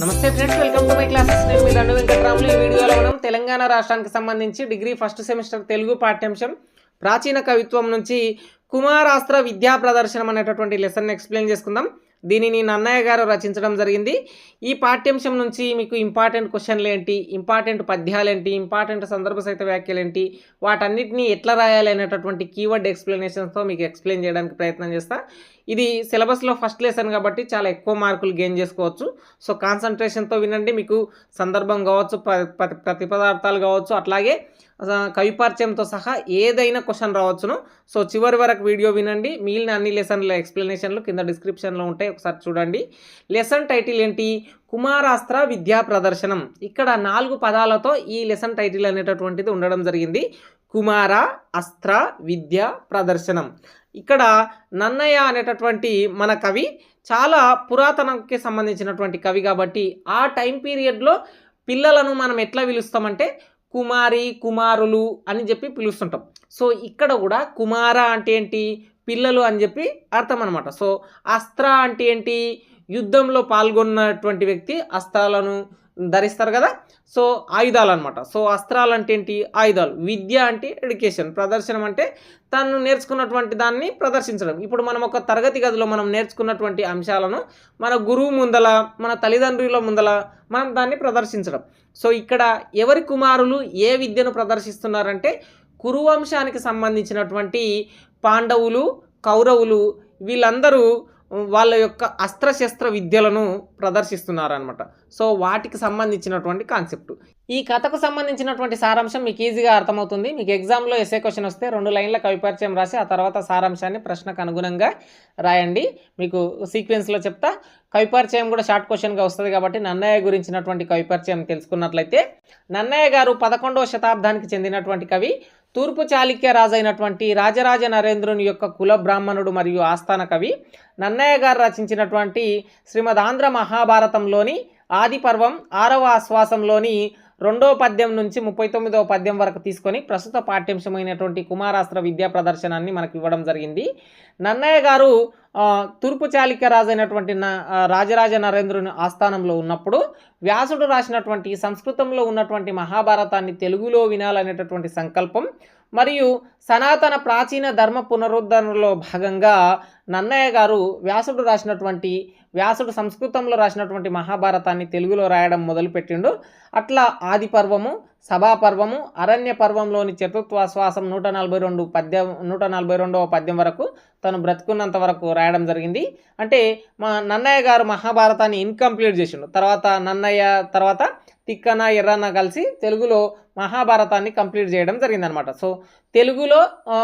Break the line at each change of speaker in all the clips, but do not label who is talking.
నమస్తే friends welcome to my classes. నేను మీ దండు వెంకటరాములు. ఈ వీడియోలో మనం తెలంగాణ రాష్ట్రానికి సంబంధించి డిగ్రీ ఫస్ట్ సెమిస్టర్ తెలుగు పాఠ్యాంశం ప్రాచీన కవిత్వం నుంచి కుమారాస్త్ర విద్యా ప్రదర్శనం అనేటటువంటి లెసన్ ఎక్స్ప్లెయిన్ చేసుకుందాం. దీనిని నన్నయ్య గారు రచించడం జరిగింది. ఈ పాఠ్యాంశం నుంచి మీకు ఇంపార్టెంట్ క్వశ్చన్లు ఏంటి ఇంపార్టెంట్ పద్యాలు ఏంటి ఇంపార్టెంట్ సందర్భ సహిత వ్యాఖ్యలు ఏంటి వాటన్నిటిని ఎట్లా రాయాలి అనేటటువంటి కీవర్డ్ ఎక్స్ప్లెనేషన్స్తో మీకు ఎక్స్ప్లెయిన్ చేయడానికి ప్రయత్నం చేస్తా. ఇది సిలబస్లో ఫస్ట్ లెసన్ కాబట్టి చాలా ఎక్కువ మార్కులు గెయిన్ చేసుకోవచ్చు. సో కాన్సన్ట్రేషన్తో వినండి. మీకు సందర్భం కావచ్చు ప- పదార్థాలు కావచ్చు. అట్లాగే కవిపార్చయంతో సహా ఏదైనా క్వశ్చన్ రావచ్చును. సో చివరి వరకు వీడియో వినండి. మిగిలిన అన్ని లెసన్ల ఎక్స్ప్లెనేషన్లు కింద డిస్క్రిప్షన్లో ఉంటాయి. ఒకసారి చూడండి. లెసన్ టైటిల్ ఏంటి? కుమారాస్త్ర విద్యా ప్రదర్శనం. ఇక్కడ నాలుగు పదాలతో ఈ లెసన్ టైటిల్ అనేటటువంటిది ఉండడం జరిగింది. కుమార అస్త్ర విద్య ప్రదర్శనం. ఇక్కడ నన్నయ్య అనేటటువంటి మన కవి చాలా పురాతనకి సంబంధించినటువంటి కవి కాబట్టి ఆ టైం పీరియడ్లో పిల్లలను మనం ఎట్లా పిలుస్తామంటే కుమారి కుమారులు అని చెప్పి పిలుస్తుంటాం. సో ఇక్కడ కూడా కుమార అంటే ఏంటి? పిల్లలు అని చెప్పి అర్థం అనమాట సో అస్త్ర అంటే ఏంటి? యుద్ధంలో పాల్గొన్నటువంటి వ్యక్తి అస్త్రాలను ధరిస్తారు కదా? సో ఆయుధాలు అనమాట సో అస్త్రాలు అంటే ఏంటి ఆయుధాలు. విద్య అంటే ఎడ్యుకేషన్. ప్రదర్శనం అంటే తను నేర్చుకున్నటువంటి దాన్ని ప్రదర్శించడం. ఇప్పుడు మనం ఒక తరగతి గదిలో మనం నేర్చుకున్నటువంటి అంశాలను మన గురువు ముందల మన తల్లిదండ్రుల ముందల మనం దాన్ని ప్రదర్శించడం. సో ఇక్కడ ఎవరి కుమారులు ఏ విద్యను ప్రదర్శిస్తున్నారంటే కురువంశానికి సంబంధించినటువంటి పాండవులు కౌరవులు వీళ్ళందరూ వాళ్ళ యొక్క అస్త్రశస్త్ర విద్యలను ప్రదర్శిస్తున్నారనమాట సో వాటికి సంబంధించినటువంటి కాన్సెప్ట్. ఈ కథకు సంబంధించినటువంటి సారాంశం మీకు ఈజీగా అర్థమవుతుంది. మీకు ఎగ్జామ్లో ఎస్ఏ క్వశ్చన్ వస్తే రెండు లైన్ల కవిపరిచయం రాసి ఆ తర్వాత సారాంశాన్ని ప్రశ్నకు అనుగుణంగా రాయండి. మీకు సీక్వెన్స్లో చెప్తా. కవిపరిచయం కూడా షార్ట్ క్వశ్చన్గా వస్తుంది కాబట్టి నన్నయ్య గురించినటువంటి కవిపరిచయం తెలుసుకున్నట్లయితే నన్నయ్య గారు పదకొండవ శతాబ్దానికి చెందినటువంటి కవి తూర్పు చాళుక్య రాజైనటువంటి రాజరాజ నరేంద్రుని యొక్క కుల బ్రాహ్మణుడు మరియు ఆస్థాన కవి. నన్నయ్య గారు రచించినటువంటి శ్రీమద్ ఆంధ్ర మహాభారతంలోని ఆది పర్వం ఆరవ ఆశ్వాసంలోని రెండో పద్యం నుంచి ముప్పై తొమ్మిదవ పద్యం వరకు తీసుకొని ప్రస్తుత పాఠ్యాంశమైనటువంటి కుమారాస్త్ర విద్యా ప్రదర్శనాన్ని మనకు ఇవ్వడం జరిగింది. నన్నయ్య గారు తూర్పు చాళుక్య రాజైనటువంటి అయినటువంటి రాజరాజ నరేంద్రుని ఆస్థానంలో ఉన్నప్పుడు వ్యాసుడు రాసినటువంటి సంస్కృతంలో ఉన్నటువంటి మహాభారతాన్ని తెలుగులో వినాలనేటటువంటి సంకల్పం మరియు సనాతన ప్రాచీన ధర్మ పునరుద్ధరణలో భాగంగా నన్నయ్య గారు వ్యాసుడు రాసినటువంటి వ్యాసుడు సంస్కృతంలో రాసినటువంటి మహాభారతాన్ని తెలుగులో రాయడం మొదలుపెట్టిండు. అట్లా ఆది పర్వము సభాపర్వము అరణ్య పర్వంలోని చతుర్థాశ్వాసం నూట నలభై రెండు పద్యం నూట నలభై రెండవ పద్యం వరకు తను బ్రతుకున్నంత వరకు రాయడం జరిగింది. అంటే మా నన్నయ్య గారు మహాభారతాన్ని ఇన్కంప్లీట్ చేసిండు. తర్వాత నన్నయ్య తర్వాత తిక్కన ఎర్రన్న కలిసి తెలుగులో మహాభారతాన్ని కంప్లీట్ చేయడం జరిగిందనమాట సో తెలుగులో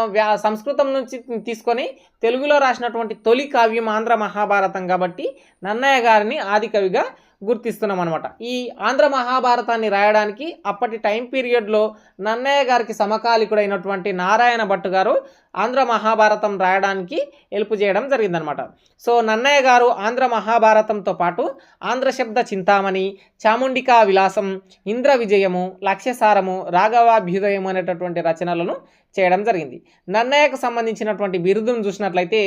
వ్యా సంస్కృతం నుంచి తీసుకొని తెలుగులో రాసినటువంటి తొలి కావ్యం ఆంధ్ర మహాభారతం కాబట్టి నన్నయ్య గారిని ఆది కవిగా గుర్తిస్తున్నాం అనమాట ఈ ఆంధ్ర మహాభారతాన్ని రాయడానికి అప్పటి టైం పీరియడ్లో నన్నయ్య గారికి సమకాలికుడైనటువంటి నారాయణ భట్టు గారు ఆంధ్ర మహాభారతం రాయడానికి హెల్ప్ చేయడం జరిగిందనమాట సో నన్నయ్య గారు ఆంధ్ర మహాభారతంతో పాటు ఆంధ్ర శబ్ద చింతామణి చాముండికా విలాసం ఇంద్ర విజయము లక్ష్యసారము రాఘవాభ్యుదయం అనేటటువంటి రచనలను చేయడం జరిగింది. నన్నయ్యకు సంబంధించినటువంటి బిరుదును చూసినట్లయితే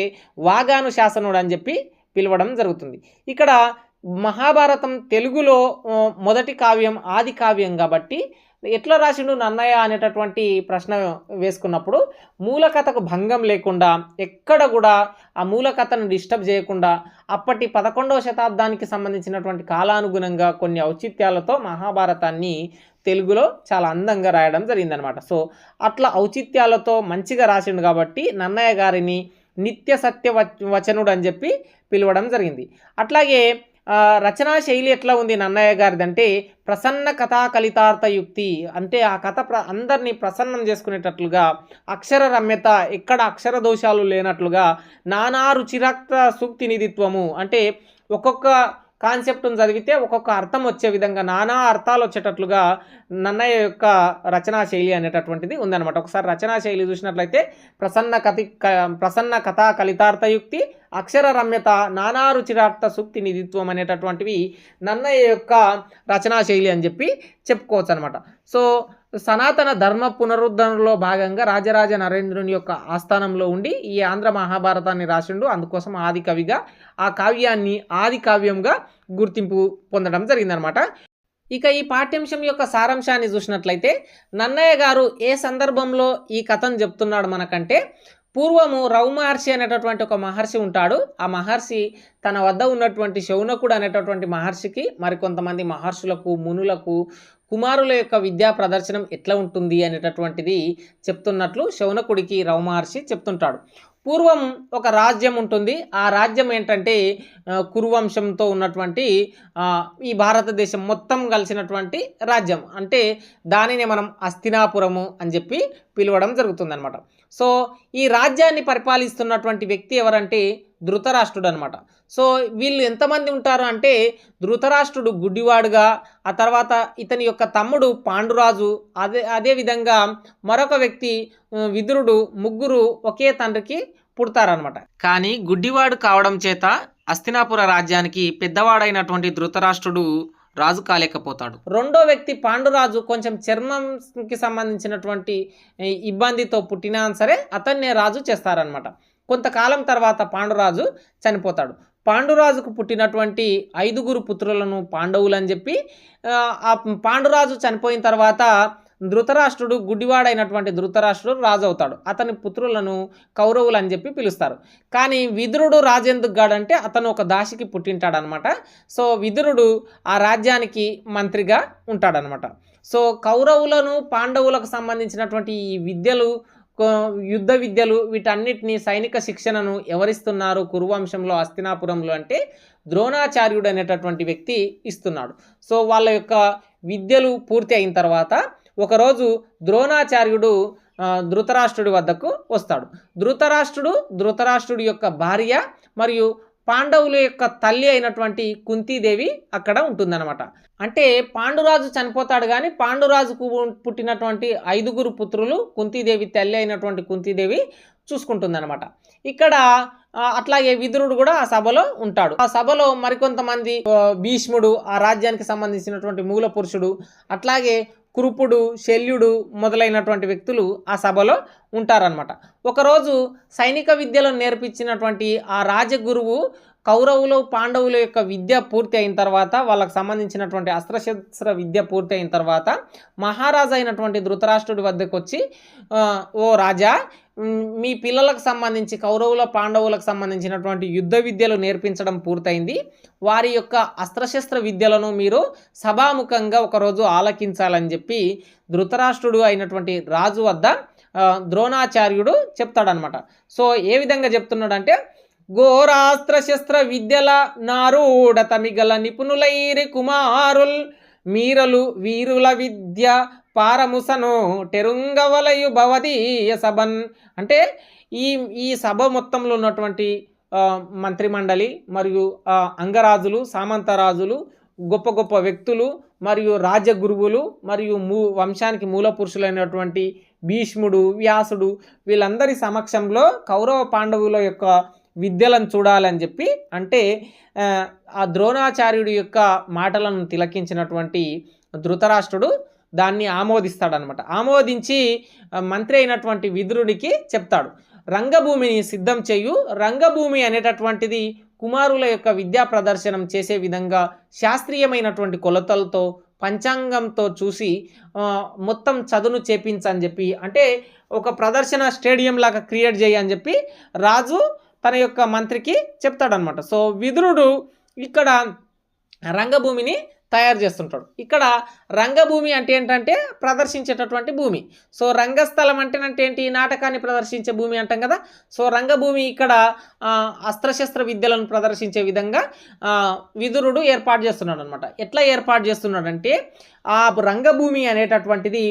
వాగాను శాసనుడు అని చెప్పి పిలవడం జరుగుతుంది. ఇక్కడ మహాభారతం తెలుగులో మొదటి కావ్యం ఆది కావ్యం కాబట్టి ఎట్లా రాసిండు నన్నయ్య అనేటటువంటి ప్రశ్న వేసుకున్నప్పుడు మూల కథకు భంగం లేకుండా ఎక్కడ కూడా ఆ మూల కథను డిస్టర్బ్ చేయకుండా అప్పటి పదకొండవ శతాబ్దానికి సంబంధించినటువంటి కాలానుగుణంగా కొన్ని ఔచిత్యాలతో మహాభారతాన్ని తెలుగులో చాలా అందంగా రాయడం జరిగిందనమాట సో అట్లా ఔచిత్యాలతో మంచిగా రాసిండు కాబట్టి నన్నయ్య గారిని నిత్య సత్య వచనుడు అని చెప్పి పిలవడం జరిగింది. అట్లాగే రచనా శైలి ఎట్లా ఉంది నన్నయ్య గారిది అంటే ప్రసన్న కథా కలితార్థ యుక్తి అంటే ఆ కథ ప్ర అందరినీ ప్రసన్నం చేసుకునేటట్లుగా అక్షర రమ్యత ఎక్కడ అక్షర దోషాలు లేనట్లుగా నానా రుచిరక్త సూక్తి నిధిత్వము అంటే ఒక్కొక్క కాన్సెప్ట్ను చదివితే ఒక్కొక్క అర్థం వచ్చే విధంగా నానా అర్థాలు వచ్చేటట్లుగా నన్నయ్య యొక్క రచనా శైలి అనేటటువంటిది ఉందన్నమాట. ఒకసారి రచనా శైలి చూసినట్లయితే ప్రసన్న కథి క- ప్రసన్న కథా కలితార్థయుక్తి అక్షర రమ్యత నానా రుచిరార్థ సూక్తి నిధిత్వం అనేటటువంటివి నన్నయ్య యొక్క రచనా శైలి అని చెప్పి చెప్పుకోవచ్చు అనమాట సో సనాతన ధర్మ పునరుద్ధరణలో భాగంగా రాజరాజ నరేంద్రుని యొక్క ఆస్థానంలో ఉండి ఈ ఆంధ్ర మహాభారతాన్ని రాసిండు. అందుకోసం ఆది కవిగా ఆ కావ్యాన్ని ఆది కావ్యంగా గుర్తింపు పొందడం జరిగిందనమాట ఇక ఈ పాఠ్యాంశం యొక్క సారాంశాన్ని చూసినట్లయితే నన్నయ్య గారు ఏ సందర్భంలో ఈ కథను చెప్తున్నాడు మనకంటే పూర్వము రౌమహర్షి అనేటటువంటి ఒక మహర్షి ఉంటాడు. ఆ మహర్షి తన వద్ద ఉన్నటువంటి శౌనకుడు అనేటటువంటి మహర్షికి మరికొంతమంది మహర్షులకు మునులకు కుమారుల యొక్క విద్యా ప్రదర్శనం ఎట్లా ఉంటుంది అనేటటువంటిది చెప్తున్నట్లు శౌనకుడికి రవమహర్షి చెప్తుంటాడు. పూర్వం ఒక రాజ్యం ఉంటుంది. ఆ రాజ్యం ఏంటంటే కురువంశంతో ఉన్నటువంటి ఈ భారతదేశం మొత్తం కలిసినటువంటి రాజ్యం. అంటే దానిని మనం అస్థినాపురము అని చెప్పి పిలవడం జరుగుతుందన్నమాట. సో ఈ రాజ్యాన్ని పరిపాలిస్తున్నటువంటి వ్యక్తి ఎవరంటే ధృతరాష్ట్రుడు అనమాట సో వీళ్ళు ఎంతమంది ఉంటారు అంటే ధృతరాష్ట్రుడు గుడ్డివాడుగా ఆ తర్వాత ఇతని యొక్క తమ్ముడు పాండురాజు అదే అదే విధంగా మరొక వ్యక్తి విదురుడు ముగ్గురు ఒకే తండ్రికి పుడతారనమాట. కానీ గుడ్డివాడు కావడం చేత అస్తినాపుర రాజ్యానికి పెద్దవాడైనటువంటి ధృతరాష్ట్రుడు రాజు కాలేకపోతాడు. రెండో వ్యక్తి పాండురాజు కొంచెం చర్మంకి సంబంధించినటువంటి ఇబ్బందితో పుట్టినా సరే అతన్నే రాజు చేస్తారనమాట కొంతకాలం తర్వాత పాండురాజు చనిపోతాడు. పాండురాజుకు పుట్టినటువంటి ఐదుగురు పుత్రులను పాండవులు అని చెప్పి ఆ పాండురాజు చనిపోయిన తర్వాత ధృతరాష్ట్రుడు గుడ్డివాడైనటువంటి ధృతరాష్ట్రుడు రాజవుతాడు. అతని పుత్రులను కౌరవులు అని చెప్పి పిలుస్తారు. కానీ విదురుడు రాజెందుకు గాడంటే అతను ఒక దాసికి పుట్టింటాడనమాట. సో విదురుడు ఆ రాజ్యానికి మంత్రిగా ఉంటాడనమాట. సో కౌరవులను పాండవులకు సంబంధించినటువంటి ఈ విద్యలు యుద్ధ విద్యలు వీటన్నిటిని సైనిక శిక్షణను ఎవరిస్తున్నారు? కురువంశంలో హస్తినాపురంలో అంటే ద్రోణాచార్యుడు అనేటటువంటి వ్యక్తి ఇస్తున్నాడు. సో వాళ్ళ యొక్క విద్యలు పూర్తి అయిన తర్వాత ఒకరోజు ద్రోణాచార్యుడు ధృతరాష్ట్రుడి వద్దకు వస్తాడు. ధృతరాష్ట్రుడు ధృతరాష్ట్రుడి యొక్క భార్య మరియు పాండవుల యొక్క తల్లి అయినటువంటి కుంతీదేవి అక్కడ ఉంటుందన్నమాట. అంటే పాండురాజు చనిపోతాడు కానీ పాండురాజుకు పుట్టినటువంటి ఐదుగురు పుత్రులు కుంతీదేవి తల్లి అయినటువంటి కుంతీదేవి చూసుకుంటుందన్నమాట. ఇక్కడ అట్లాగే విదురుడు కూడా ఆ సభలో ఉంటాడు. ఆ సభలో మరికొంతమంది భీష్ముడు ఆ రాజ్యానికి సంబంధించినటువంటి మూల పురుషుడు అట్లాగే కురుపుడు శల్యుడు మొదలైనటువంటి వ్యక్తులు ఆ సభలో ఉంటారనమాట ఒకరోజు సైనిక విద్యలను నేర్పించినటువంటి ఆ రాజగురువు కౌరవులు పాండవుల యొక్క విద్య పూర్తి అయిన తర్వాత వాళ్ళకు సంబంధించినటువంటి అస్త్రశస్త్ర విద్య పూర్తి అయిన తర్వాత మహారాజు అయినటువంటి ధృతరాష్ట్రుడి వద్దకు వచ్చి ఓ రాజా మీ పిల్లలకు సంబంధించి కౌరవుల పాండవులకు సంబంధించినటువంటి యుద్ధ విద్యలు నేర్పించడం పూర్తయింది. వారి యొక్క అస్త్రశస్త్ర విద్యలను మీరు సభాముఖంగా ఒకరోజు ఆలకించాలని చెప్పి ధృతరాష్ట్రుడు అయినటువంటి రాజు వద్ద ద్రోణాచార్యుడు చెప్తాడనమాట సో ఏ విధంగా చెప్తున్నాడంటే ఘోరాస్త్ర శస్త్ర విద్యల నారూఢత మిగల నిపుణులైరి కుమారుల్ మీరలు వీరుల విద్య పారముసను టెరుంగవలయు భవదీయ సభన్. అంటే ఈ ఈ సభ మొత్తంలో ఉన్నటువంటి మంత్రిమండలి మరియు అంగరాజులు సామంతరాజులు గొప్ప గొప్ప వ్యక్తులు మరియు రాజగురువులు మరియు మూ వంశానికి మూల పురుషులైనటువంటి భీష్ముడు వ్యాసుడు వీళ్ళందరి సమక్షంలో కౌరవ పాండవుల యొక్క విద్యలను చూడాలని చెప్పి అంటే ఆ, ద్రోణాచార్యుడి యొక్క మాటలను తిలకించినటువంటి ధృతరాష్ట్రుడు దాన్ని ఆమోదిస్తాడనమాట ఆమోదించి మంత్రి అయినటువంటి విదురుడికి చెప్తాడు రంగభూమిని సిద్ధం చేయు. రంగభూమి అనేటటువంటిది కుమారుల యొక్క విద్యా ప్రదర్శనం చేసే విధంగా శాస్త్రీయమైనటువంటి కొలతలతో పంచాంగంతో చూసి మొత్తం చదును చేపించని చెప్పి అంటే ఒక ప్రదర్శన స్టేడియం లాగా క్రియేట్ చేయి అని చెప్పి రాజు తన యొక్క మంత్రికి చెప్తాడనమాట సో విదురుడు ఇక్కడ రంగభూమిని తయారు చేస్తుంటాడు. ఇక్కడ రంగభూమి అంటే ఏంటంటే ప్రదర్శించేటటువంటి భూమి. సో రంగస్థలం అంటే ఏంటి? నాటకాన్ని ప్రదర్శించే భూమి అంటాం కదా. సో రంగభూమి ఇక్కడ అస్త్రశస్త్ర విద్యలను ప్రదర్శించే విధంగా విదురుడు ఏర్పాటు చేస్తున్నాడు అనమాట ఎట్లా ఏర్పాటు చేస్తున్నాడంటే ఆ రంగభూమి అనేటటువంటిది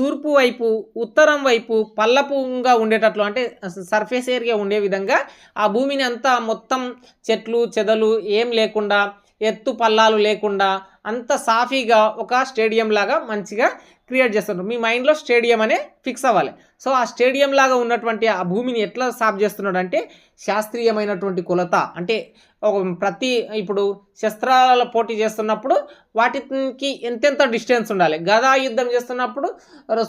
తూర్పు వైపు ఉత్తరం వైపు పల్లపుగా ఉండేటట్లు అంటే సర్ఫేస్ ఏరియా ఉండే విధంగా ఆ భూమిని అంతా మొత్తం చెట్లు చెదలు ఏం లేకుండా ఎత్తు పల్లాలు లేకుండా అంత సాఫీగా ఒక స్టేడియం లాగా మంచిగా క్రియేట్ చేస్తున్నారు మీ మైండ్లో స్టేడియం అనే ఫిక్స్ అవ్వాలి. సో ఆ స్టేడియం లాగా ఉన్నటువంటి ఆ భూమిని ఎట్లా సాఫ్ చేస్తున్నాడు అంటే శాస్త్రీయమైనటువంటి కొలత. అంటే ఒక ప్రతి ఇప్పుడు శస్త్రాల పోటీ చేస్తున్నప్పుడు వాటికి ఎంతెంత డిస్టెన్స్ ఉండాలి? గదా యుద్ధం చేస్తున్నప్పుడు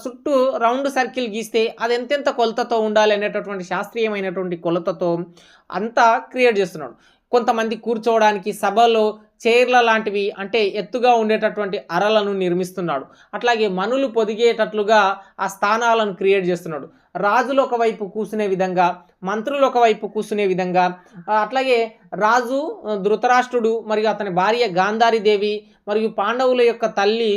చుట్టూ రౌండ్ సర్కిల్ గీస్తే అది ఎంతెంత కొలతతో ఉండాలి అనేటటువంటి శాస్త్రీయమైనటువంటి కొలతతో అంతా క్రియేట్ చేస్తున్నాడు. కొంతమంది కూర్చోవడానికి సభలో చైర్ల లాంటివి అంటే ఎత్తుగా ఉండేటటువంటి అరలను నిర్మిస్తున్నాడు. అట్లాగే మనులు పొదిగేటట్లుగా ఆ స్థానాలను క్రియేట్ చేస్తున్నాడు. రాజులు ఒకవైపు కూర్చునే విధంగా మంత్రులు ఒకవైపు కూర్చునే విధంగా. అట్లాగే రాజు ధృతరాష్ట్రుడు మరియు అతని భార్య గాంధారీదేవి మరియు పాండవుల యొక్క తల్లి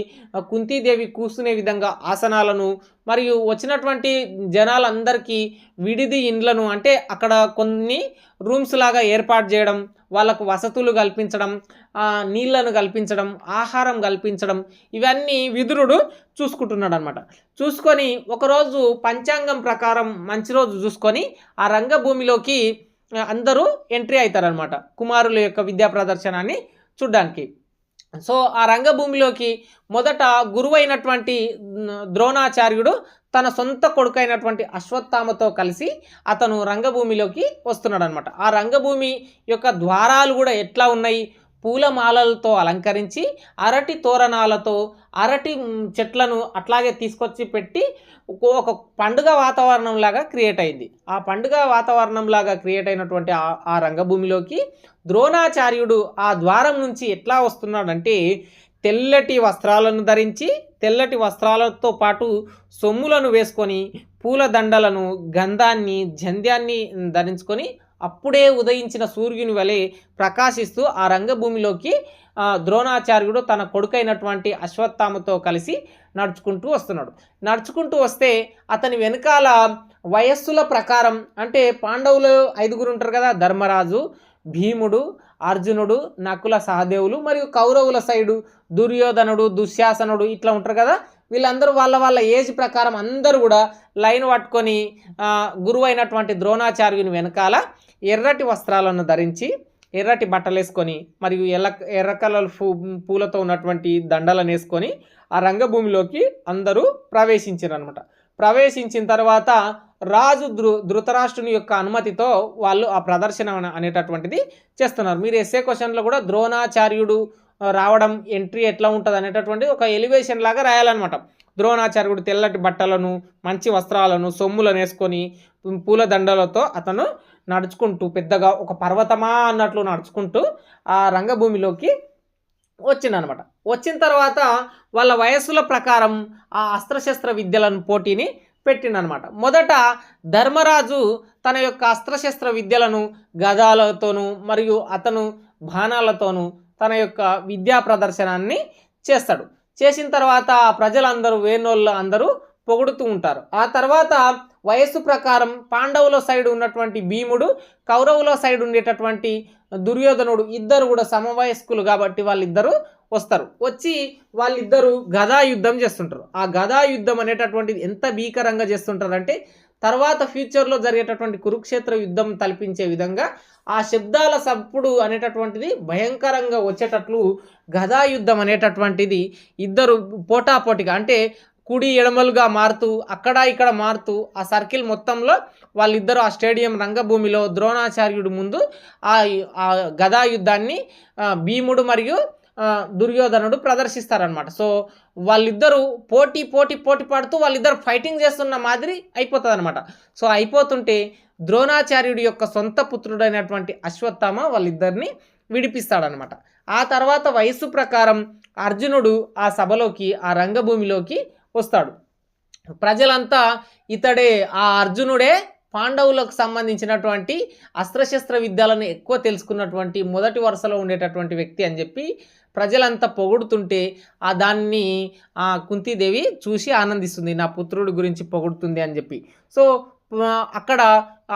కుంతీదేవి కూర్చునే విధంగా ఆసనాలను మరియు వచ్చినటువంటి జనాలందరికీ విడిది ఇండ్లను అంటే అక్కడ కొన్ని రూమ్స్ లాగా ఏర్పాటు చేయడం వాళ్ళకు వసతులు కల్పించడం నీళ్ళను కల్పించడం ఆహారం కల్పించడం ఇవన్నీ విదురుడు చూసుకుంటున్నాడు అనమాట చూసుకొని ఒకరోజు పంచాంగం ప్రకారం మంచి రోజు చూసుకొని ఆ రంగభూమిలోకి అందరూ ఎంట్రీ అవుతారనమాట. కుమారుల యొక్క విద్యా ప్రదర్శనాన్ని చూడ్డానికి. సో ఆ రంగభూమిలోకి మొదట గురువైనటువంటి ద్రోణాచార్యుడు తన సొంత కొడుకైనటువంటి అశ్వత్థామతో కలిసి అతను రంగభూమిలోకి వస్తున్నాడు అనమాట ఆ రంగభూమి యొక్క ద్వారాలు కూడా ఎట్లా ఉన్నాయి? పూలమాలలతో అలంకరించి అరటి తోరణాలతో అరటి చెట్లను అట్లాగే తీసుకొచ్చి పెట్టి ఒక- పండుగ వాతావరణం లాగా క్రియేట్ అయింది. ఆ పండుగ వాతావరణం లాగా క్రియేట్ అయినటువంటి ఆ- ఆ రంగభూమిలోకి ద్రోణాచార్యుడు ఆ ద్వారం నుంచి ఎట్లా వస్తున్నాడంటే తెల్లటి వస్త్రాలను ధరించి తెల్లటి వస్త్రాలతో పాటు సొమ్ములను వేసుకొని పూలదండలను గంధాన్ని జంధ్యాన్ని ధరించుకొని అప్పుడే ఉదయించిన సూర్యుని వలె ప్రకాశిస్తూ ఆ రంగభూమిలోకి ద్రోణాచార్యుడు తన కొడుకైనటువంటి అశ్వత్థామతో కలిసి నడుచుకుంటూ వస్తున్నాడు. నడుచుకుంటూ వస్తే అతని వెనకాల వయస్సుల ప్రకారం అంటే పాండవులు ఐదుగురు ఉంటారు కదా ధర్మరాజు భీముడు అర్జునుడు నకుల సహదేవులు మరియు కౌరవుల సైడు దుర్యోధనుడు దుశ్శాసనుడు ఇట్లా ఉంటారు కదా. వీళ్ళందరూ వాళ్ళ వాళ్ళ ఏజ్ ప్రకారం అందరూ కూడా లైన్ పట్టుకొని గురువైనటువంటి ద్రోణాచార్యుని వెనకాల ఎర్రటి వస్త్రాలను ధరించి ఎర్రటి బట్టలు వేసుకొని మరియు ఎర్ర ఎర్ర కలర్ పూ పూలతో ఉన్నటువంటి దండలను వేసుకొని ఆ రంగభూమిలోకి అందరూ ప్రవేశించారు అనమాట ప్రవేశించిన తర్వాత రాజు ధృ ధృతరాష్ట్రుని యొక్క అనుమతితో వాళ్ళు ఆ ప్రదర్శన అనేటటువంటిది చేస్తున్నారు. మీరు ఎస్ఏ క్వశ్చన్లో కూడా ద్రోణాచార్యుడు రావడం ఎంట్రీ ఎట్లా ఉంటుంది అనేటటువంటి ఒక ఎలివేషన్ లాగా రాయాలన్నమాట. ద్రోణాచార్యుడు తెల్లటి బట్టలను మంచి వస్త్రాలను సొమ్ములను వేసుకొని పూల దండలతో అతను నడుచుకుంటూ పెద్దగా ఒక పర్వతమా అన్నట్లు నడుచుకుంటూ ఆ రంగభూమిలోకి వచ్చిందనమాట వచ్చిన తర్వాత వాళ్ళ వయస్సుల ప్రకారం ఆ అస్త్రశస్త్ర విద్యలను పోటీని పెట్టిండనమాట మొదట ధర్మరాజు తన యొక్క అస్త్రశస్త్ర విద్యలను గదాలతోనూ మరియు అతను బాణాలతోనూ తన యొక్క విద్యా ప్రదర్శనాన్ని చేస్తాడు. చేసిన తర్వాత ప్రజలందరూ వేణోళ్ళు అందరూ పొగుడుతూ ఉంటారు. ఆ తర్వాత వయస్సు ప్రకారం పాండవుల సైడ్ ఉన్నటువంటి భీముడు కౌరవుల సైడ్ ఉండేటటువంటి దుర్యోధనుడు ఇద్దరు కూడా సమవయస్కులు కాబట్టి వాళ్ళిద్దరూ వస్తారు. వచ్చి వాళ్ళిద్దరూ గదా యుద్ధం చేస్తుంటారు. ఆ గదా యుద్ధం అనేటటువంటిది ఎంత భీకరంగా చేస్తుంటారు అంటే తర్వాత ఫ్యూచర్లో జరిగేటటువంటి కురుక్షేత్ర యుద్ధం తలపించే విధంగా ఆ శబ్దాల సప్పుడు అనేటటువంటిది భయంకరంగా వచ్చేటట్లు గదా యుద్ధం అనేటటువంటిది ఇద్దరు పోటాపోటీగా అంటే కుడి ఎడమలుగా మారుతూ అక్కడ ఇక్కడ మారుతూ ఆ సర్కిల్ మొత్తంలో వాళ్ళిద్దరూ ఆ స్టేడియం రంగభూమిలో ద్రోణాచార్యుడు ముందు ఆ గదాయుద్ధాన్ని గదా యుద్ధాన్ని భీముడు మరియు దుర్యోధనుడు ప్రదర్శిస్తారనమాట సో వాళ్ళిద్దరూ పోటీ పోటీ పోటీ పడుతూ వాళ్ళిద్దరు ఫైటింగ్ చేస్తున్న మాదిరి అయిపోతుంది అనమాట సో అయిపోతుంటే ద్రోణాచార్యుడి యొక్క సొంత పుత్రుడైనటువంటి అశ్వత్థామ వాళ్ళిద్దరిని విడిపిస్తాడనమాట ఆ తర్వాత వయస్సు ప్రకారం అర్జునుడు ఆ సభలోకి ఆ రంగభూమిలోకి వస్తాడు. ప్రజలంతా ఇతడే ఆ అర్జునుడే పాండవులకు సంబంధించినటువంటి అస్త్రశస్త్ర విద్యలను ఎక్కువ తెలుసుకున్నటువంటి మొదటి వరుసలో ఉండేటటువంటి వ్యక్తి అని చెప్పి ప్రజలంతా పొగుడుతుంటే ఆ దాన్ని ఆ కుంతీదేవి చూసి ఆనందిస్తుంది నా పుత్రుడి గురించి పొగుడుతుంది అని చెప్పి. సో అక్కడ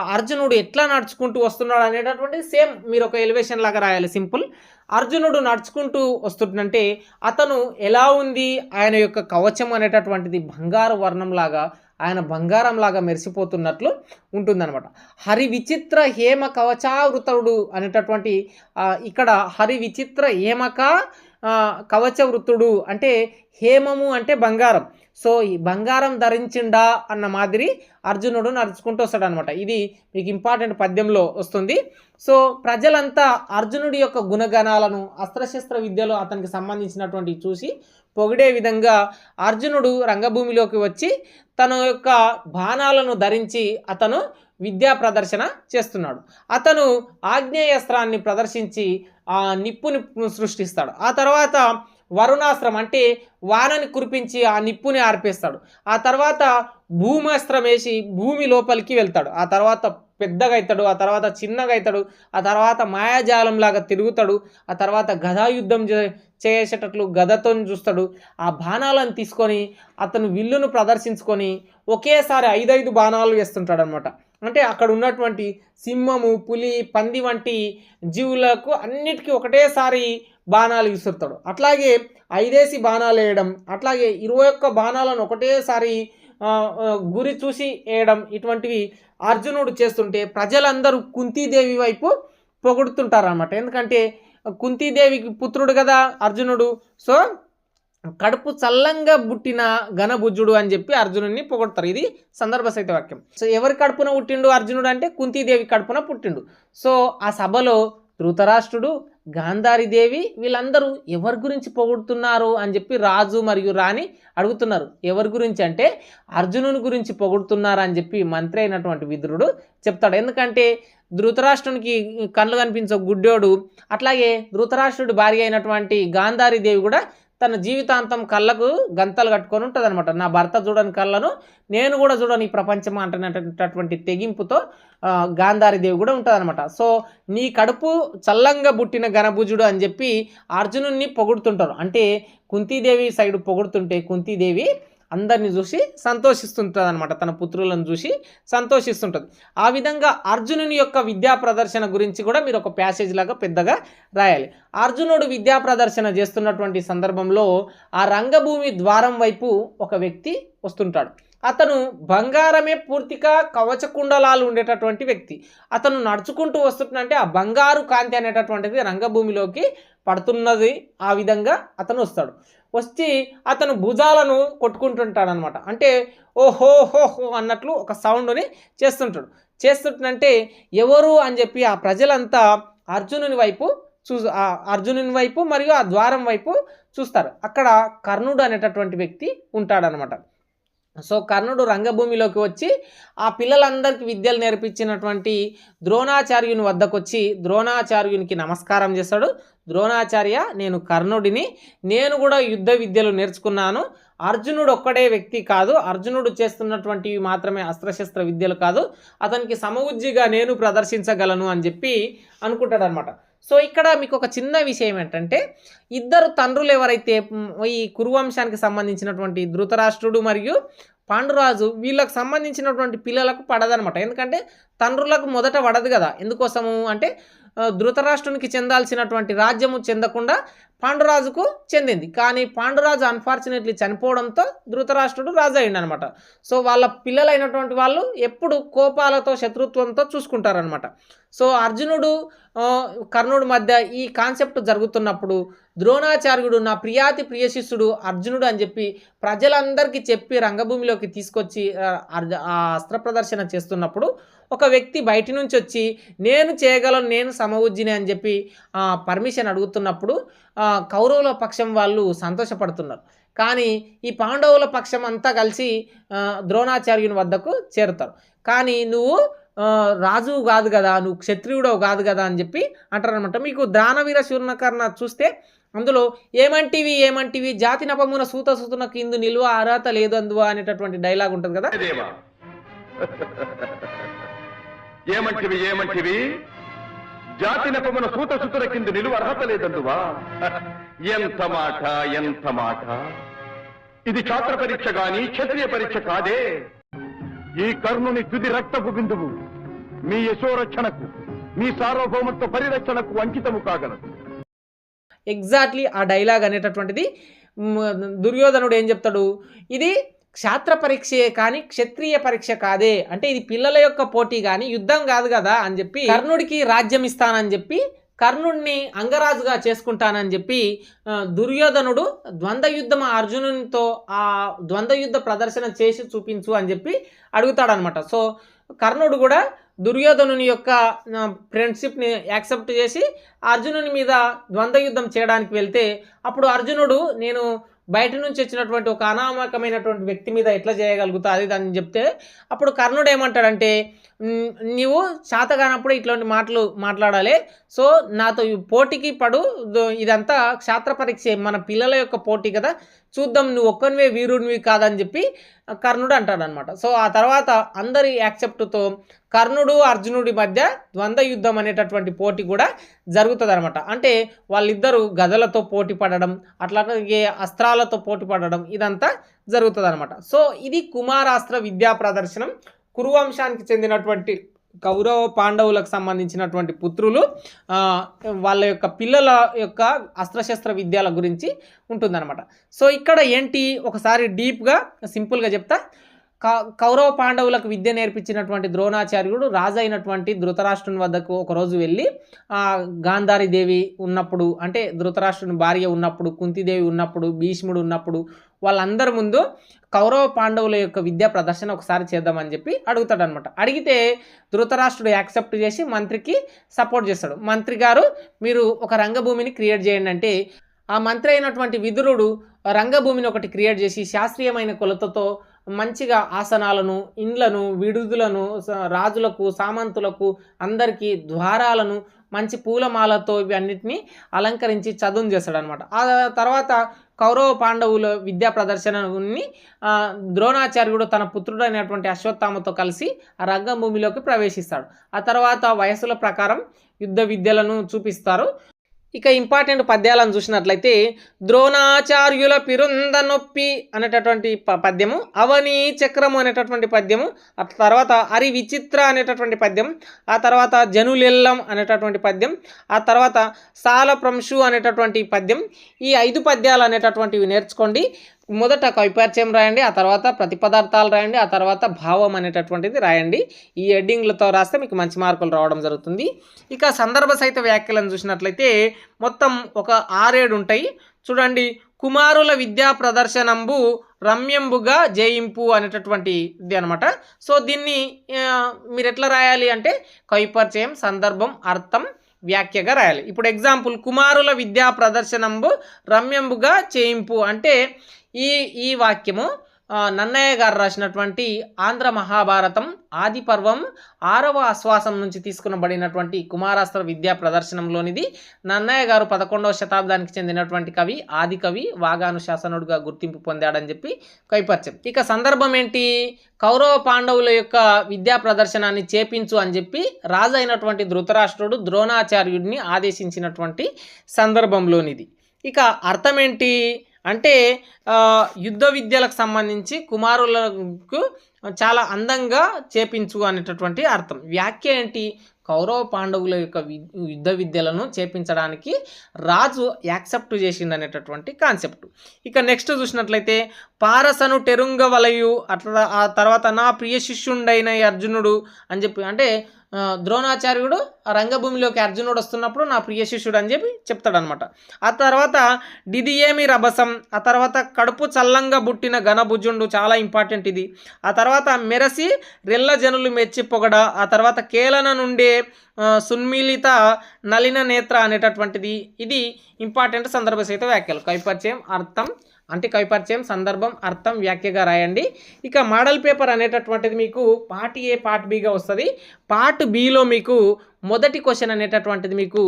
అర్జునుడు ఎట్లా నడుచుకుంటూ వస్తున్నాడు అనేటటువంటి సేమ్ మీరు ఒక ఎలివేషన్ లాగా రాయాలి సింపుల్. అర్జునుడు నడుచుకుంటూ వస్తుంటే అతను ఎలా ఉంది ఆయన యొక్క కవచం అనేటటువంటిది బంగారు వర్ణం లాగా ఆయన బంగారంలాగా మెరిసిపోతున్నట్లు ఉంటుందన్నమాట. హరి విచిత్ర హేమ కవచావృతుడు అనేటటువంటి ఇక్కడ హరి విచిత్ర హేమక ఆ, కవచవృతుడు అంటే హేమము అంటే బంగారం. సో ఈ బంగారం ధరించిండా అన్న మాదిరి అర్జునుడు నడుచుకుంటూ వస్తాడనమాట ఇది మీకు ఇంపార్టెంట్ పద్యంలో వస్తుంది. సో ప్రజలంతా అర్జునుడి యొక్క గుణగణాలను అస్త్రశస్త్ర విద్యలో అతనికి సంబంధించినటువంటి చూసి పొగిడే విధంగా అర్జునుడు రంగభూమిలోకి వచ్చి తన యొక్క బాణాలను ధరించి అతను విద్యా ప్రదర్శన చేస్తున్నాడు. అతను ఆగ్నేయస్త్రాన్ని ప్రదర్శించి ఆ నిప్పుని సృష్టిస్తాడు. ఆ తర్వాత వరుణాస్త్రం అంటే వానని కురిపించి ఆ నిప్పుని ఆర్పేస్తాడు. ఆ తర్వాత భూమాస్త్రం వేసి భూమి లోపలికి వెళ్తాడు. ఆ తర్వాత పెద్దగా అవుతాడు ఆ తర్వాత చిన్నగా అవుతాడు ఆ తర్వాత మాయాజాలంలాగా తిరుగుతాడు ఆ తర్వాత గదాయుద్ధం చే- చేసేటట్లు గదతో చూస్తాడు. ఆ బాణాలను తీసుకొని అతను విల్లును ప్రదర్శించుకొని ఒకేసారి ఐదైదు బాణాలు వేస్తుంటాడు అనమాట అంటే అక్కడ ఉన్నటువంటి సింహము పులి పంది వంటి జీవులకు అన్నిటికీ ఒకటేసారి బాణాలు విసురుతాడు. అట్లాగే ఐదేసి బాణాలు వేయడం అట్లాగే ఇరవై ఒక్క బాణాలను ఒకటేసారి గురి చూసి వేయడం ఇటువంటివి అర్జునుడు చేస్తుంటే ప్రజలందరూ కుంతీదేవి వైపు పొగుడుతుంటారు అన్నమాట ఎందుకంటే కుంతీదేవికి పుత్రుడు కదా అర్జునుడు. సో కడుపు చల్లంగా పుట్టిన ఘనభుజుడు అని చెప్పి అర్జునుడిని పొగడతారు. ఇది సందర్భ సహిత వాక్యం. సో ఎవరి కడుపున పుట్టిండు అర్జునుడు అంటే కుంతీదేవి కడుపున పుట్టిండు. సో ఆ సభలో ధృతరాష్ట్రుడు గాంధారీదేవి వీళ్ళందరూ ఎవరి గురించి పొగుడుతున్నారు? అని చెప్పి రాజు మరియు రాణి అడుగుతున్నారు. ఎవరి గురించి అంటే అర్జునుని గురించి పొగుడుతున్నారు? అని చెప్పి మంత్రి అయినటువంటి విదురుడు చెప్తాడు. ఎందుకంటే ధృతరాష్ట్రునికి కళ్ళు కనిపించే గుడ్డోడు అట్లాగే ధృతరాష్ట్రుడి భార్య అయినటువంటి గాంధారీదేవి కూడా తన జీవితాంతం కళ్ళకు గంతలు కట్టుకొని ఉంటుంది అనమాట నా భర్త చూడని కళ్ళను నేను కూడా చూడని ఈ ప్రపంచం అంటున్నటువంటి తెగింపుతో గాంధారి గాంధారీదేవి కూడా ఉంటుందనమాట సో నీ కడుపు చల్లంగా పుట్టిన ఘనభుజుడు అని చెప్పి అర్జునుడిని పొగుడుతుంటారు. అంటే కుంతీదేవి సైడ్ పొగుడుతుంటే కుంతీదేవి అందరిని చూసి సంతోషిస్తుంటుంది అనమాట తన పుత్రులను చూసి సంతోషిస్తుంటుంది. ఆ విధంగా అర్జునుని యొక్క విద్యా ప్రదర్శన గురించి కూడా మీరు ఒక ప్యాసేజ్ లాగా పెద్దగా రాయాలి. అర్జునుడు విద్యా ప్రదర్శన చేస్తున్నటువంటి సందర్భంలో ఆ రంగభూమి ద్వారం వైపు ఒక వ్యక్తి వస్తుంటాడు. అతను బంగారమే పూర్తిగా కవచకుండలాలు ఉండేటటువంటి వ్యక్తి. అతను నడుచుకుంటూ వస్తుంటే ఆ బంగారు కాంతి అనేటటువంటిది రంగభూమిలోకి పడుతున్నది. ఆ విధంగా అతను వస్తాడు. వచ్చి అతను భుజాలను కొట్టుకుంటుంటాడనమాట. అంటే ఓహో హో అన్నట్లు ఒక సౌండ్ని చేస్తుంటాడు. చేస్తుంటే ఎవరు అని చెప్పి ఆ ప్రజలంతా అర్జునుని వైపు చూ అర్జునుని వైపు మరియు ఆ ద్వారం వైపు చూస్తారు. అక్కడ కర్ణుడు అనేటటువంటి వ్యక్తి ఉంటాడనమాట. సో కర్ణుడు రంగభూమిలోకి వచ్చి ఆ పిల్లలందరికీ విద్యలు నేర్పించినటువంటి ద్రోణాచార్యుని వద్దకు వచ్చి ద్రోణాచార్యునికి నమస్కారం చేస్తాడు. ద్రోణాచార్య నేను కర్ణుడిని నేను కూడా యుద్ధ విద్యలు నేర్చుకున్నాను. అర్జునుడు ఒక్కడే వ్యక్తి కాదు. అర్జునుడు చేస్తున్నటువంటివి మాత్రమే అస్త్రశస్త్ర విద్యలు కాదు. అతనికి సమవుజ్జిగా నేను ప్రదర్శించగలను అని చెప్పి అనుకుంటాడనమాట సో ఇక్కడ మీకు ఒక చిన్న విషయం ఏంటంటే ఇద్దరు తండ్రులు ఎవరైతే ఈ కురువంశానికి సంబంధించినటువంటి ధృతరాష్ట్రుడు మరియు పాండురాజు వీళ్ళకి సంబంధించినటువంటి పిల్లలకు పడదనమాట ఎందుకంటే తండ్రులకు మొదట పడదు కదా. ఎందుకోసము అంటే ధృతరాష్ట్రునికి చెందాల్సినటువంటి రాజ్యము చెందకుండా పాండురాజుకు చెందింది. కానీ పాండురాజు అన్ఫార్చునేట్లీ చనిపోవడంతో ధృతరాష్ట్రుడు రాజు అయిండు అనమాట సో వాళ్ళ పిల్లలైనటువంటి వాళ్ళు ఎప్పుడు కోపాలతో శత్రుత్వంతో చూసుకుంటారనమాట. సో అర్జునుడు కర్ణుడి కర్ణుడు మధ్య ఈ కాన్సెప్ట్ జరుగుతున్నప్పుడు ద్రోణాచార్యుడు నా ప్రియాతి ప్రియశిష్యుడు అర్జునుడు అని చెప్పి ప్రజలందరికీ చెప్పి రంగభూమిలోకి తీసుకొచ్చి అర్జ- ఆ అస్త్ర ప్రదర్శన చేస్తున్నప్పుడు ఒక వ్యక్తి బయటి నుంచి వచ్చి నేను చేయగలను నేను సమవుజ్జిని అని చెప్పి పర్మిషన్ అడుగుతున్నప్పుడు కౌరవుల పక్షం వాళ్ళు సంతోషపడుతున్నారు. కానీ ఈ పాండవుల పక్షం అంతా కలిసి ద్రోణాచార్యుని వద్దకు చేరుతారు. కానీ నువ్వు రాజు కాదు కదా నువ్వు క్షత్రియుడవు కాదు కదా అని చెప్పి అంటారనమాట మీకు దానవీర శూర్ణకర్ణ చూస్తే అందులో ఏమంటివి ఏమంటివి? జాతి నపమున సూత సూతునకు కిందు నిలువ అర్హత లేదు అందువా అనేటటువంటి డైలాగ్ ఉంటుంది కదా.
దేవా. ఏమంటివి ఏమంటివి? జాతి నపమున సూత సుతుల కింద నిలువ అర్హత లేదందువా ఎంత మాట ఎంత మాట? ఇది ఛాత్ర పరీక్ష గాని క్షత్రియ పరీక్ష కాదే. ఈ కర్ణుని తుది రక్తపు బిందువు మీ యశోరక్షణకు మీ సార్వభౌమత్వ పరిరక్షణకు అంకితము కాగలదు.
ఎగ్జాక్ట్లీ ఆ డైలాగ్ అనేటటువంటిది దుర్యోధనుడు ఏం చెప్తాడు? ఇది క్షాత్ర పరీక్షయే కానీ క్షత్రియ పరీక్ష కాదే. అంటే ఇది పిల్లల యొక్క పోటీ కానీ యుద్ధం కాదు కదా అని చెప్పి కర్ణుడికి రాజ్యం ఇస్తానని చెప్పి కర్ణుడిని అంగరాజుగా చేసుకుంటానని చెప్పి దుర్యోధనుడు ద్వంద్వ యుద్ధం ఆ అర్జునునితో ఆ ద్వంద్వ యుద్ధ ప్రదర్శన చేసి చూపించు అని చెప్పి అడుగుతాడనమాట సో కర్ణుడు కూడా దుర్యోధనుని యొక్క ఫ్రెండ్షిప్ని యాక్సెప్ట్ చేసి అర్జునుని మీద ద్వంద్వ యుద్ధం చేయడానికి వెళ్తే అప్పుడు అర్జునుడు నేను బయట నుంచి వచ్చినటువంటి ఒక అనామకమైనటువంటి వ్యక్తి మీద ఎట్లా చేయగలుగుతా? అది దాన్ని చెప్తే అప్పుడు కర్ణుడు ఏమంటాడంటే నువ్వు నీవు శాతగానప్పుడు ఇట్లాంటి మాటలు మాట్లాడాలి. సో నాతో పోటీకి పడు. ఇదంతా క్షాత్ర పరీక్ష మన పిల్లల యొక్క పోటీ కదా. చూద్దాం నువ్వు ఒక్కనివే వీరుడివి కాదని చెప్పి కర్ణుడు అంటాడనమాట సో ఆ తర్వాత అందరి యాక్సెప్ట్తో కర్ణుడు అర్జునుడి మధ్య ద్వంద్వ యుద్ధం అనేటటువంటి పోటీ కూడా జరుగుతుంది అనమాట అంటే వాళ్ళిద్దరూ గదలతో పోటీ పడడం అట్లాగే అస్త్రాలతో పోటీ పడడం ఇదంతా జరుగుతుంది అనమాట సో ఇది కుమారాస్త్ర విద్యా ప్రదర్శనం. కురువంశానికి చెందినటువంటి కౌరవ పాండవులకు సంబంధించినటువంటి పుత్రులు వాళ్ళ యొక్క పిల్లల యొక్క అస్త్రశస్త్ర విద్యల గురించి ఉంటుందన్నమాట. సో ఇక్కడ ఏంటి? ఒకసారి డీప్గా సింపుల్గా చెప్తా. కౌరవ పాండవులకు విద్య నేర్పించినటువంటి ద్రోణాచార్యుడు రాజు అయినటువంటి ధృతరాష్ట్రుని వద్దకు ఒకరోజు వెళ్ళి గాంధారి దేవి ఉన్నప్పుడు అంటే ధృతరాష్ట్రుని భార్య ఉన్నప్పుడు కుంతిదేవి ఉన్నప్పుడు భీష్ముడు ఉన్నప్పుడు వాళ్ళందరి ముందు కౌరవ పాండవుల యొక్క విద్యా ప్రదర్శన ఒకసారి చేద్దామని చెప్పి అడుగుతాడనమాట అడిగితే ధృతరాష్ట్రుడు యాక్సెప్ట్ చేసి మంత్రికి సపోర్ట్ చేస్తాడు. మంత్రి గారు మీరు ఒక రంగభూమిని క్రియేట్ చేయండి అంటే ఆ మంత్రి అయినటువంటి విదురుడు రంగభూమిని ఒకటి క్రియేట్ చేసి శాస్త్రీయమైన కొలతతో మంచిగా ఆసనాలను ఇండ్లను విడుదలను రాజులకు సామంతులకు అందరికీ ద్వారాలను మంచి పూలమాలతో ఇవన్నిటిని అలంకరించి చదును చేస్తాడనమాట ఆ తర్వాత కౌరవ పాండవుల విద్యా ప్రదర్శనని ద్రోణాచార్యుడు తన పుత్రుడైనటువంటి అశ్వత్థామతో కలిసి ఆ రంగభూమిలోకి ప్రవేశిస్తాడు. ఆ తర్వాత వయసుల ప్రకారం యుద్ధ విద్యలను చూపిస్తారు. ఇక ఇంపార్టెంట్ పద్యాలను చూసినట్లయితే ద్రోణాచార్యుల పిరుంద నొప్పి అనేటటువంటి ప- పద్యము అవని చక్రము అనేటటువంటి పద్యము ఆ తర్వాత అరి విచిత్ర అనేటటువంటి పద్యం ఆ తర్వాత జనులెల్లం అనేటటువంటి పద్యం ఆ తర్వాత సాలప్రంశు అనేటటువంటి పద్యం ఈ ఐదు పద్యాలు అనేటటువంటివి నేర్చుకోండి. మొదట కవిపరిచయం రాయండి ఆ తర్వాత ప్రతి పదార్థాలు రాయండి ఆ తర్వాత భావం అనేటటువంటిది రాయండి. ఈ హెడ్డింగ్లతో రాస్తే మీకు మంచి మార్కులు రావడం జరుగుతుంది. ఇక సందర్భ సహిత వ్యాఖ్యలను చూసినట్లయితే మొత్తం ఒక ఆరేడు ఉంటాయి. చూడండి కుమారుల విద్యా ప్రదర్శనంబు రమ్యంబుగా జయింపు అనేటటువంటి ఇది అనమాట సో దీన్ని మీరు ఎట్లా రాయాలి అంటే కవిపరిచయం సందర్భం అర్థం వ్యాఖ్యగా రాయాలి. ఇప్పుడు ఎగ్జాంపుల్ కుమారుల విద్యా ప్రదర్శనంబు రమ్యంబుగా చేయింపు. అంటే ఈ ఈ వాక్యము నన్నయ్య గారు రాసినటువంటి ఆంధ్ర మహాభారతం ఆది పర్వం ఆరవ ఆశ్వాసం నుంచి తీసుకునబడినటువంటి కుమారాస్త్ర విద్యా ప్రదర్శనంలోనిది నన్నయ్య గారు పదకొండవ శతాబ్దానికి చెందినటువంటి కవి ఆది కవి వాగానుశాసనుడుగా గుర్తింపు పొందాడని చెప్పి కైపరిచయం ఇక సందర్భం ఏంటి? కౌరవ పాండవుల యొక్క విద్యా ప్రదర్శనాన్ని చేపించు అని చెప్పి రాజు అయినటువంటి ధృతరాష్ట్రుడు ద్రోణాచార్యుడిని ఆదేశించినటువంటి సందర్భంలోనిది. ఇక అర్థమేంటి అంటే యుద్ధ విద్యలకు సంబంధించి కుమారులకు చాలా అందంగా చేపించు అనేటటువంటి అర్థం. వ్యాఖ్య ఏంటి? కౌరవ పాండవుల యొక్క యుద్ధ విద్యలను చేపించడానికి రాజు యాక్సెప్ట్ చేసిండు అనేటటువంటి కాన్సెప్ట్. ఇక నెక్స్ట్ చూసినట్లయితే పారసను టెరుంగ వలయు అట్లా ఆ తర్వాత నా ప్రియ శిష్యుండైన ఈ అర్జునుడు అని చెప్పి అంటే ద్రోణాచార్యుడు ఆ రంగభూమిలోకి అర్జునుడు వస్తున్నప్పుడు నా ప్రియ శిష్యుడు అని చెప్పి చెప్తాడనమాట ఆ తర్వాత డిది రభసం ఆ తర్వాత కడుపు చల్లంగా బుట్టిన ఘనభుజుండు చాలా ఇంపార్టెంట్ ఇది. ఆ తర్వాత మెరసి రెల్ల జనులు మెచ్చి పొగడ ఆ తర్వాత కేలన నుండే సున్మిళిత సున్మిలిత నలిన నేత్ర అనేటటువంటిది. ఇది ఇంపార్టెంట్ సందర్భ సహిత వ్యాఖ్యలు. కైపరిచయం అర్థం అంటే కవిపరిచయం సందర్భం అర్థం వ్యాఖ్యగా రాయండి. ఇక మోడల్ పేపర్ అనేటటువంటిది మీకు పార్ట్ ఏ పార్ట్ బిగా వస్తుంది. పార్ట్ బిలో మీకు మొదటి క్వశ్చన్ అనేటటువంటిది మీకు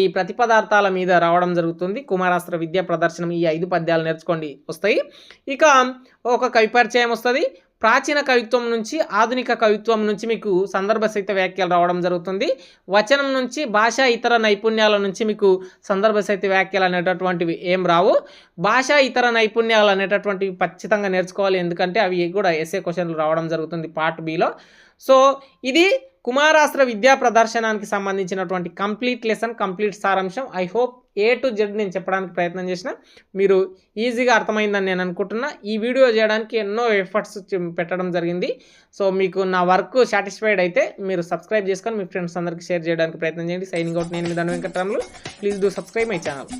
ఈ ప్రతిపదార్థాల మీద రావడం జరుగుతుంది. కుమారాస్త్ర విద్యా ప్రదర్శనం ఈ ఐదు పద్యాలు నేర్చుకోండి. వస్తాయి. ఇక ఒక కవిపరిచయం వస్తుంది. ప్రాచీన కవిత్వం నుంచి ఆధునిక కవిత్వం నుంచి మీకు సందర్భసహిత వ్యాఖ్యలు రావడం జరుగుతుంది. వచనం నుంచి భాష ఇతర నైపుణ్యాల నుంచి మీకు సందర్భసహిత వ్యాఖ్యలు అనేటటువంటివి ఏం రావు. భాష ఇతర నైపుణ్యాలు అనేటటువంటివి ఖచ్చితంగా నేర్చుకోవాలి. ఎందుకంటే అవి కూడా ఎస్ఏ క్వశ్చన్లు రావడం జరుగుతుంది పార్ట్ బిలో సో ఇది కుమారాస్త్ర విద్యా ప్రదర్శనానికి సంబంధించినటువంటి కంప్లీట్ లెసన్ కంప్లీట్ సారాంశం. I hope A to Z నేను చెప్పడానికి ప్రయత్నం చేసిన. మీరు ఈజీగా అర్థమైందని నేను అనుకుంటున్నా. ఈ వీడియో చేయడానికి ఎన్నో ఎఫర్ట్స్ పెట్టడం జరిగింది. సో మీకు నా వర్క్ సాటిస్ఫైడ్ అయితే మీరు సబ్స్క్రైబ్ చేసుకొని మీ ఫ్రెండ్స్ అందరికీ షేర్ చేయడానికి ప్రయత్నం చేయండి. సైనింగ్ అవుట్ నేను మీ Danda Venkatramulu please do subscribe my channel